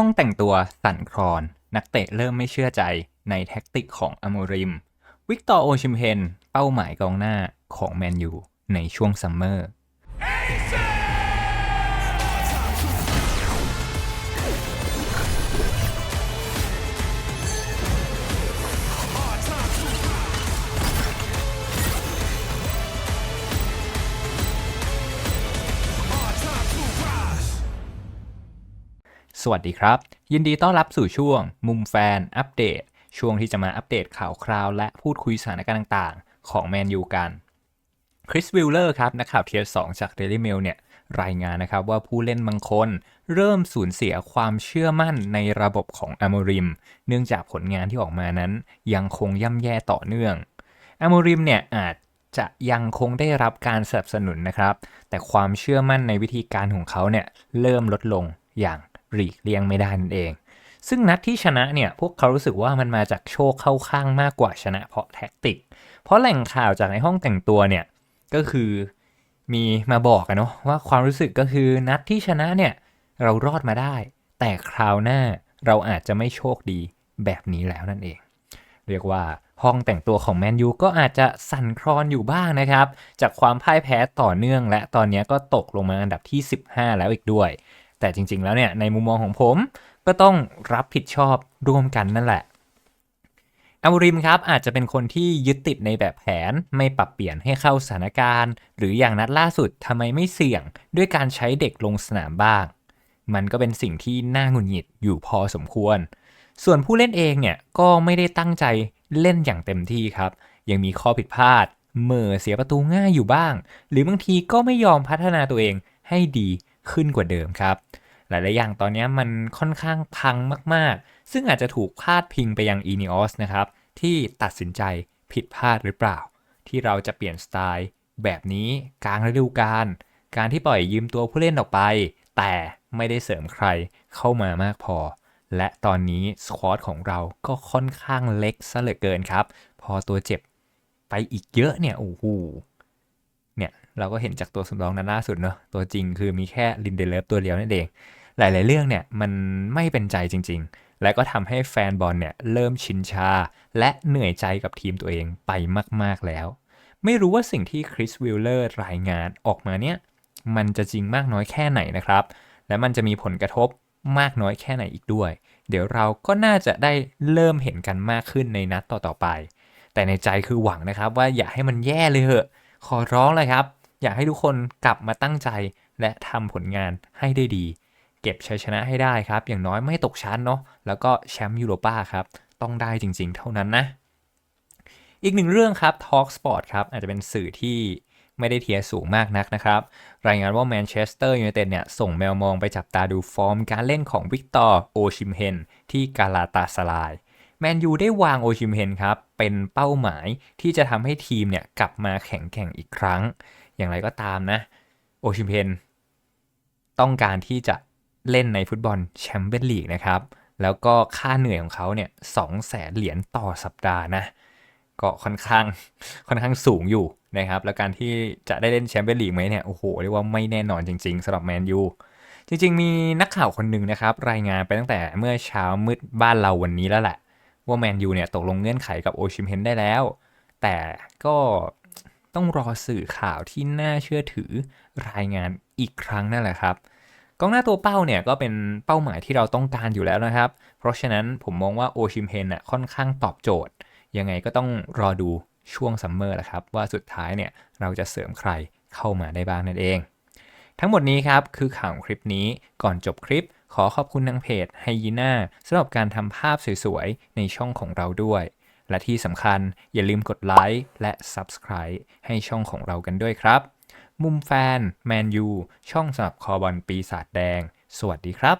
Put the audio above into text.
ห้องแต่งตัวสั่นคลอน นักเตะเริ่มไม่เชื่อใจในแท็กติกของอโมริม วิกตอร์โอชิมเพนเป้าหมายกองหน้าของแมนยูในช่วงซัมเมอร์ สวัสดีครับ ยินดีต้อนรับสู่ช่วง มุมแฟนอัปเดต ช่วงที่จะมาอัปเดตข่าวคราว และพูดคุยสถานการณ์ต่างๆ ของแมนยูกันคริสวิลเลอร์ครับนักข่าวเทียร์สจากเดลิเมลเนี่ยรายงานนะครับว่าผู้เล่นบางคน เริ่มสูญเสียความเชื่อมั่นในระบบของอ m มริม เนื่องจากผลงานที่ออกมานั้น ยังคงย่ำแย่ต่อเนื่องอ m มริมเนี่ยอาจจะยังคงได้รับการสนับสนุนนะครับ แต่ความเชื่อมั่นในวิธีการของเขาเนี่ยเริ่มลดลงอย่าง หลีกเลี่ยงไม่ได้นั่นเอง ซึ่งนัดที่ชนะเนี่ยพวกเขารู้สึกว่ามันมาจากโชคเข้าข้างมากกว่าชนะเพราะแท็กติก เพราะแหล่งข่าวจากในห้องแต่งตัวเนี่ยก็คือมีมาบอกกันเนาะว่าความรู้สึกก็คือนัดที่ชนะเนี่ยเรารอดมาได้ แต่คราวหน้าเราอาจจะไม่โชคดีแบบนี้แล้วนั่นเอง เรียกว่าห้องแต่งตัวของแมนยูก็อาจจะสั่นคลอนอยู่บ้างนะครับ จากความพ่ายแพ้ต่อเนื่อง และตอนนี้ก็ตกลงมาอันดับที่ 15 แล้วอีกด้วย แต่จริง ๆ แล้วเนี่ยในมุมมองของผมก็ต้องรับผิดชอบร่วมกันนั่นแหละอามูริมครับอาจจะเป็นคนที่ยึดติดในแบบแผนไม่ปรับเปลี่ยนให้เข้าสถานการณ์ หรืออย่างนัดล่าสุดทำไมไม่เสี่ยง ด้วยการใช้เด็กลงสนามบ้าง มันก็เป็นสิ่งที่น่าหงุดหงิดอยู่พอสมควร ส่วนผู้เล่นเองเนี่ยก็ไม่ได้ตั้งใจเล่นอย่างเต็มที่ครับ ยังมีข้อผิดพลาดเหม่อเสียประตูง่ายอยู่บ้าง หรือบางทีก็ไม่ยอมพัฒนาตัวเองให้ดี ขึ้นกว่าเดิมครับ หลาย ๆ อย่างตอนนี้มันค่อนข้างพังมาก ๆ ซึ่งอาจจะถูกพาดพิงไปยังอีนิออสนะครับที่ตัดสินใจผิดพลาดหรือเปล่า ที่เราจะเปลี่ยนสไตล์แบบนี้กลางฤดูกาลการที่ปล่อยยืมตัวผู้เล่นออกไป แต่ไม่ได้เสริมใครเข้ามามากพอ และตอนนี้สควอตของเราก็ค่อนข้างเล็กซะเหลือเกินครับ พอตัวเจ็บไปอีกเยอะเนี่ยโอ้โห เราก็เห็นจากตัวสำรองนั้นล่าสุดเนอะตัวจริงคือมีแค่ลินเดเลฟตัวเดียวนั่นเอง หลาย ๆ เรื่องเนี่ยมันไม่เป็นใจจริง ๆ และก็ทำให้แฟนบอลเนี่ยเริ่มชินชา และเหนื่อยใจกับทีมตัวเองไปมาก ๆ แล้ว ไม่รู้ว่าสิ่งที่คริสวิลเลอร์รายงานออกมาเนี่ยมันจะจริงมากน้อยแค่ไหนนะครับ และมันจะมีผลกระทบมากน้อยแค่ไหนอีกด้วย เดี๋ยวเราก็น่าจะได้เริ่มเห็นกันมากขึ้นในนัดต่อๆไป แต่ในใจคือหวังนะครับว่าอย่าให้มันแย่เลยเหอะ ขอร้องเลยครับ อยากให้ทุกคนกลับมาตั้งใจ และทำผลงานให้ได้ดี เก็บชัยชนะให้ได้ครับ อย่างน้อยไม่ตกชั้นเนาะแล้วก็แชมป์ยูโรป้าครับ ต้องได้จริง ๆ เท่านั้นนะ อีกหนึ่งเรื่องครับ Talk Sport ครับอาจจะเป็นสื่อที่ไม่ได้เทียสูงมากนักนะครับ รายงานว่าแมนเชสเตอร์ยูไนเต็ดเนี่ย ส่งแมวมองไปจับตาดูฟอร์มการเล่นของวิกตอร์โอชิมเฮนที่กาลาตาสลายแมนยูได้วางโอชิมเฮนครับ เป็นเป้าหมายที่จะทำให้ทีมเนี่ย กลับมาแข็งแกร่งอีกครั้ง อย่างไรก็ตามนะ โอชิมเฮนต้องการที่จะเล่นในฟุตบอลแชมเปี้ยนลีกนะครับ แล้วก็ค่าเหนื่อยของเขาเนี่ยสองแสนเหรียญต่อสัปดาห์นะ ก็ค่อนข้างค่อนข้างสูงอยู่นะครับ แล้วการที่จะได้เล่นแชมเปี้ยนลีกไหมเนี่ย โอ้โห เรียกว่าไม่แน่นอนจริง ๆสำหรับแมนยูจริง ๆ มีนักข่าวคนหนึ่งนะครับ รายงานไปตั้งแต่เมื่อเช้ามืดบ้านเราวันนี้แล้วแหละ ว่าแมนยูเนี่ยตกลงเงื่อนไขกับโอชิมเฮนได้แล้ว แต่ก็ ต้องรอสื่อข่าวที่น่าเชื่อถือรายงานอีกครั้งนั่นแหละครับกองหน้าตัวเป้าเนี่ยก็เป็นเป้าหมายที่เราต้องการอยู่แล้วนะครับ เพราะฉะนั้นผมมองว่าโอชิมเฮนน่ะค่อนข้างตอบโจทย์ ยังไงก็ต้องรอดูช่วงซัมเมอร์แหละครับ ว่าสุดท้ายเนี่ยเราจะเสริมใครเข้ามาได้บ้างนั่นเอง ทั้งหมดนี้ครับคือข่าวคลิปนี้ก่อนจบคลิป ขอขอบคุณทางเพจไฮยีน่าสำหรับการทำภาพสวยๆ ในช่องของเราด้วย และที่สำคัญอย่าลืมกดไลค์และ Subscribe ให้ช่องของเรากันด้วยครับ มุมแฟน แมนยู ช่องสำหรับคอบอลปีศาจแดง สวัสดีครับ